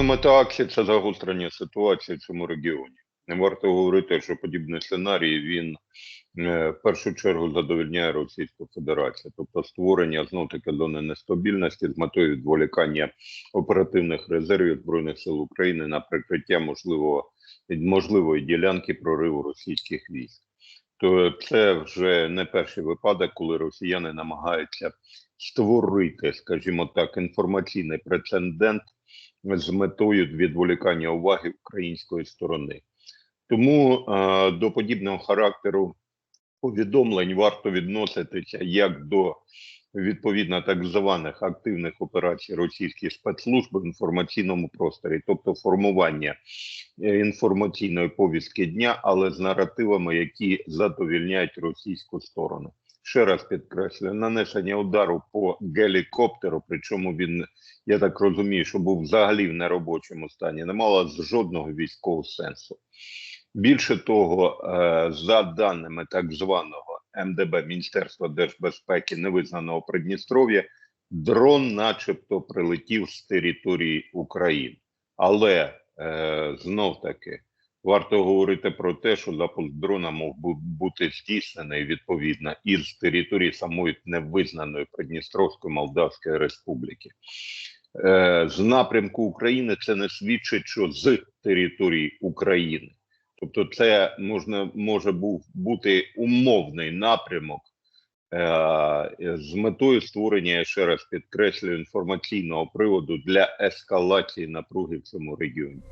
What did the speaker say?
Мета акції це загострення ситуації в цьому регіоні. Не варто говорити, що подібний сценарій він е, в першу чергу задовольняє Російську Федерацію, тобто створення знов таки зони нестабільності з метою відволікання оперативних резервів збройних сил України на прикриття можливого можливої ділянки прориву російських військ. То це вже не перший випадок, коли росіяни намагаються створити, скажімо так, інформаційний прецедент з метою відволікання уваги української сторони. Тому е, до подібного характеру повідомлень варто відноситися як до відповідно так званих активних операцій російських спецслужб в інформаційному просторі, тобто формування е, інформаційної повістки дня, але з наративами, які задовільняють російську сторону. Ще раз підкреслюю, нанесення удару по гелікоптеру, причому він, я так розумію, що був взагалі в неробочому стані, не мало жодного військового сенсу. Більше того, е, за даними так званого МДБ Міністерства держбезпеки невизнаного Придністров'я, дрон, начебто, прилетів з території України. Але е, знов таки варто говорити про те, що запуск дрона би бути здійснений відповідно із території самої невизнаної Придністровської Молдавської Республіки. Е, з напрямку України це не свідчить, що з території України. Тобто, це можна може був бути умовний напрямок е, з метою створення, я ще раз підкреслюю, інформаційного приводу для ескалації напруги в цьому регіоні.